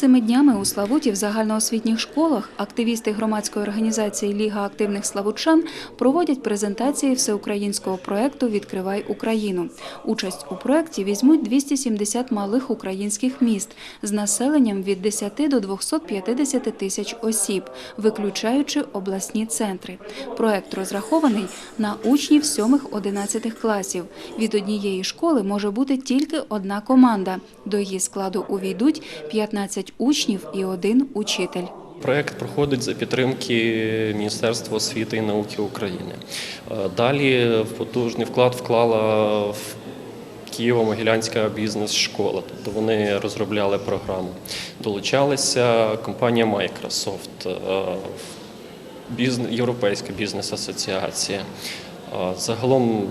Цими днями у Славуті в загальноосвітніх школах активісти громадської організації Ліга активних славутчан проводять презентації всеукраїнського проекту Відкривай Україну. Участь у проекті візьмуть 270 малих українських міст з населенням від 10 до 250 тисяч осіб, виключаючи обласні центри. Проект розрахований на учнів 7-11 класів. Від однієї школи може бути тільки одна команда. До її складу увійдуть 15 учнів і один учитель. Проект проходить за підтримки Міністерства освіти і науки України. Е, Далі в потужний вклад вклала в Києво-Могилянська бізнес-школа. Тобто вони розробляли програму. Долучалася компанія Microsoft, е, Європейська бізнес-асоціація. Е, Загалом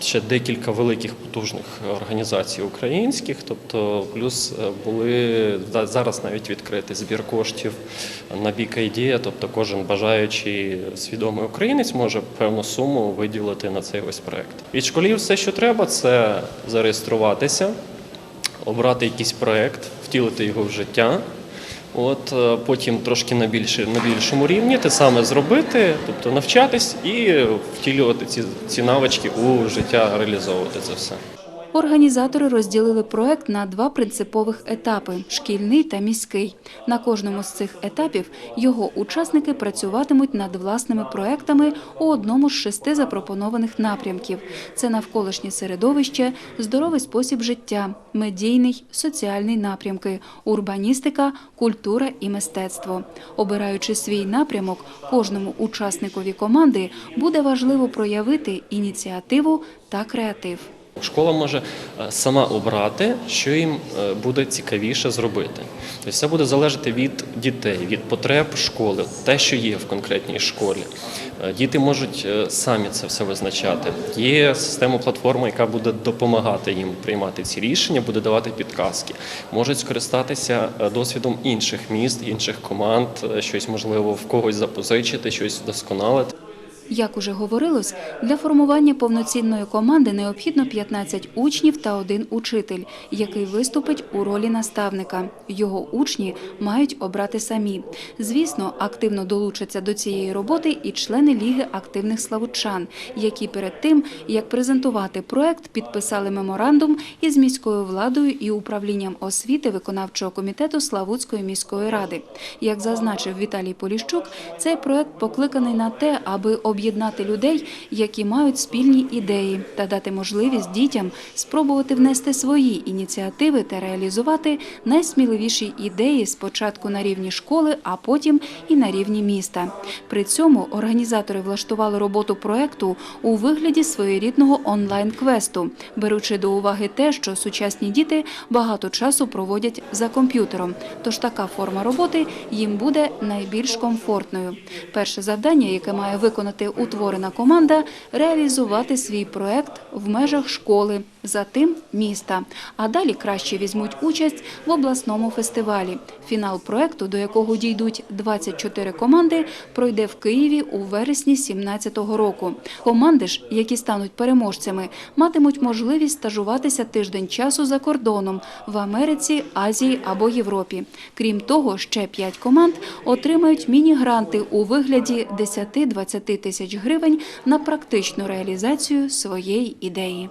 ще декілька великих потужних організацій українських, тобто плюс е, були за- зараз навіть відкритий збір коштів на Біка ідея, тобто кожен бажаючий свідомий українець може певну суму виділити на цей ось проект. Від школів все, що треба, це зареєструватися, обрати якийсь проект, втілити його в життя. От е, потім трошки на більше на більшому рівні те саме зробити, тобто навчатись і втілювати ці, ці навички у життя, реалізовувати це все. Організатори розділили проект на два принципових етапи шкільний та міський. На кожному з цих етапів його учасники працюватимуть над власними проектами у одному з шести запропонованих напрямків: це навколишнє середовище, здоровий спосіб життя, медійний, соціальний напрямки, урбаністика, культура і мистецтво. Обираючи свій напрямок, кожному учасникові команди буде важливо проявити ініціативу та креатив. Школа може е, сама обрати, що їм е, буде цікавіше зробити. Тобто все буде залежати від дітей, від потреб школи, те, що є в конкретній школі. Е, Діти можуть самі це все визначати. Є система платформа, яка буде допомагати їм приймати ці рішення, буде давати підказки. Можуть скористатися досвідом інших міст, інших команд, щось можливо в когось запозичити, щось вдосконалити. Як уже говорилось, для формування повноцінної команди необхідно 15 учнів та один учитель, який виступить у ролі наставника. Його учні мають обрати самі. Звісно, активно долучаться до цієї роботи і члени Ліги активних славутчан, які перед тим, як презентувати проект, підписали меморандум із міською владою і управлінням освіти виконавчого комітету Славутської міської ради. Як зазначив Віталій Поліщук, цей проект покликаний на те, аби об'єднати людей, які мають спільні ідеї, та дати можливість дітям спробувати внести свої ініціативи та реалізувати найсміливіші ідеї спочатку на рівні школи, а потім і на рівні міста. При цьому організатори влаштували роботу проекту у вигляді своєрідного онлайн-квесту, беручи до уваги те, що сучасні діти багато часу проводять за комп'ютером. Тож така форма роботи їм буде найбільш комфортною. Перше завдання, яке має виконати утворена команда, реалізувати свій проект в межах школи, затим міста. А далі краще візьмуть участь в обласному фестивалі. Фінал проекту, до якого дійдуть 24 команди, пройде в Києві у вересні 2017 року. Команди ж, які стануть переможцями, матимуть можливість стажуватися тиждень часу за кордоном в Америці, Азії або Європі. Крім того, ще 5 команд отримають міні-гранти у вигляді 10-20 тисяч гривень на практичну реалізацію своєї ідеї.